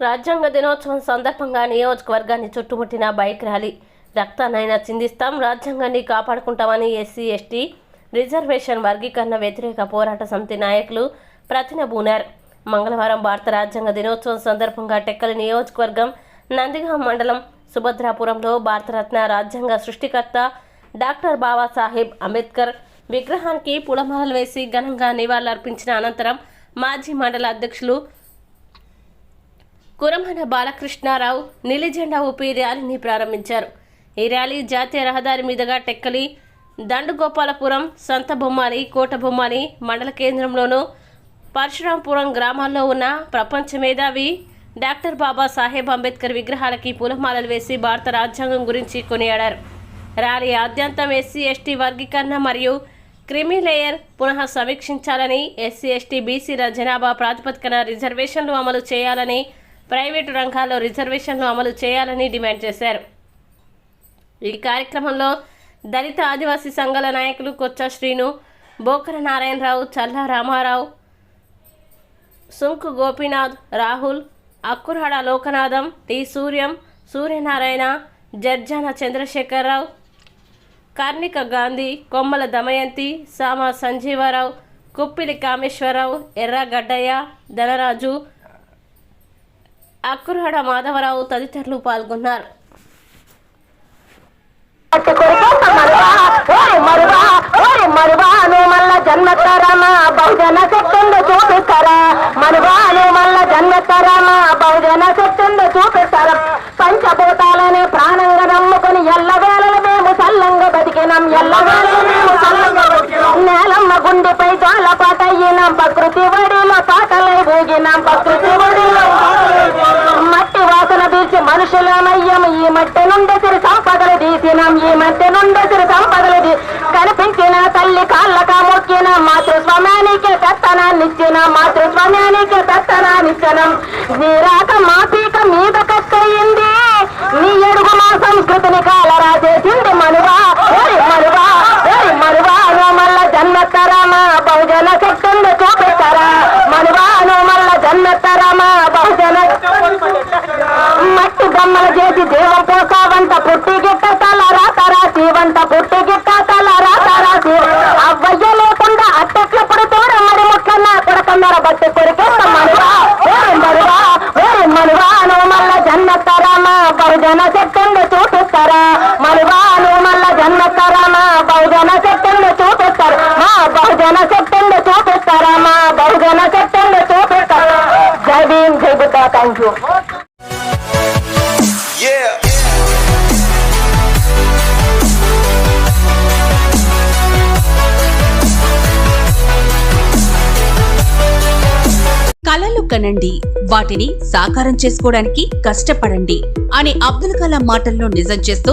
రాజ్యాంగ దినోత్సవం సందర్భంగా నియోజకవర్గాన్ని చుట్టుముట్టిన బైక్ ర్యాలీ. రక్తాన్నైనా చిందిస్తాం రాజ్యాంగాన్ని కాపాడుకుంటామని ఎస్సీ ఎస్టీ రిజర్వేషన్ వర్గీకరణ వ్యతిరేక పోరాట సమితి నాయకులు ప్రతిన బూనర్. మంగళవారం భారత రాజ్యాంగ దినోత్సవం సందర్భంగా టెక్కలి నియోజకవర్గం నందిగాం మండలం సుభద్రాపురంలో భారతరత్న రాజ్యాంగ సృష్టికర్త డాక్టర్ బాబాసాహెబ్ అంబేద్కర్ విగ్రహానికి పులమాలలు వేసి ఘనంగా నివాళులర్పించిన అనంతరం మాజీ మండల అధ్యక్షులు కురమన బాలకృష్ణారావు నిలిజెండా ఊపి ర్యాలీని ప్రారంభించారు. ఈ ర్యాలీ జాతీయ రహదారి మీదుగా టెక్కలి దండుగోపాలపురం సంత బొమ్మాలి కోట బొమ్మాలి మండల కేంద్రంలోనూ పరశురాంపురం గ్రామాల్లో ఉన్న ప్రపంచ మేధావి డాక్టర్ బాబా సాహెబ్ అంబేద్కర్ విగ్రహాలకి పూలమాలలు వేసి భారత రాజ్యాంగం గురించి కొనియాడారు. ర్యాలీ ఆద్యంతం ఎస్సీ ఎస్టీ వర్గీకరణ మరియు క్రిమి లేయర్ పునః సమీక్షించాలని ఎస్సీ ఎస్టీ బీసీల జనాభా ప్రాతిపదికన రిజర్వేషన్లు అమలు చేయాలని ప్రైవేటు రంగాల్లో రిజర్వేషన్లు అమలు చేయాలని డిమాండ్ చేశారు. ఈ కార్యక్రమంలో దళిత ఆదివాసీ సంఘాల నాయకులు కొచ్చ శ్రీను బోకర నారాయణరావు చల్లా రామారావు సుంకు గోపీనాథ్ రాహుల్ అక్కురాడ లోకనాథం టి సూర్యం సూర్యనారాయణ జర్జాన చంద్రశేఖరరావు కార్ణిక గాంధీ కొమ్మల దమయంతి సామ సంజీవరావు కుప్పిలి కామేశ్వరరావు ఎర్ర గడ్డయ్య ధనరాజు అక్కురాడ మాధవరావు తదితరులు పాల్గొన్నారు. బహుజన శక్తుందో చూపిస్తారా మరువా మళ్ళ జన్మెత్తారామా బహుజన శక్తుందో చూపిస్తారా పంచభూతాలనే ప్రాణంగా నమ్ముకుని ఎల్లవేళలు మేము చల్లంగా బతికినాం ఎల్లవేళలు మేము బతికినాం. నేలమ్మ గుండెపై జాల పాట అయ్యినాం ప్రకృతి వడిలో పాటలై ఊగినాం ప్రకృతి వడిలో ముఖ్యన మొక్కిన మాతృస్వామ్యానికి పెత్తనాన్నిచ్చిన మాతృస్వామ్యానికి పెత్తనాన్నిచ్చనం నీ రాక మాపి కొడకన్నర బట్టి కొరికేస్త మనువా ఓరి మనువా ఓరి మనువా నువ్వు మల్ల జన్మత్తరామా బహుజన శక్తుండు చూపిస్తారా మనువా నువ్వు మల్ల జన్మత్తరామా బహుజన శక్తుండు చూపిస్తారు మా బహుజన శక్తుండు చూపిస్తారా మా బహుజన శక్తుండు చూపిస్తారా జై భీమ్ జై బుద్ధ థ్యాంక్ యూ Yeah. కనండి వాటిని సాకారం చేసుకోవడానికి కష్టపడండి. అనే అబ్దుల్ కలాం మాటల్లో నిజం చేస్తూ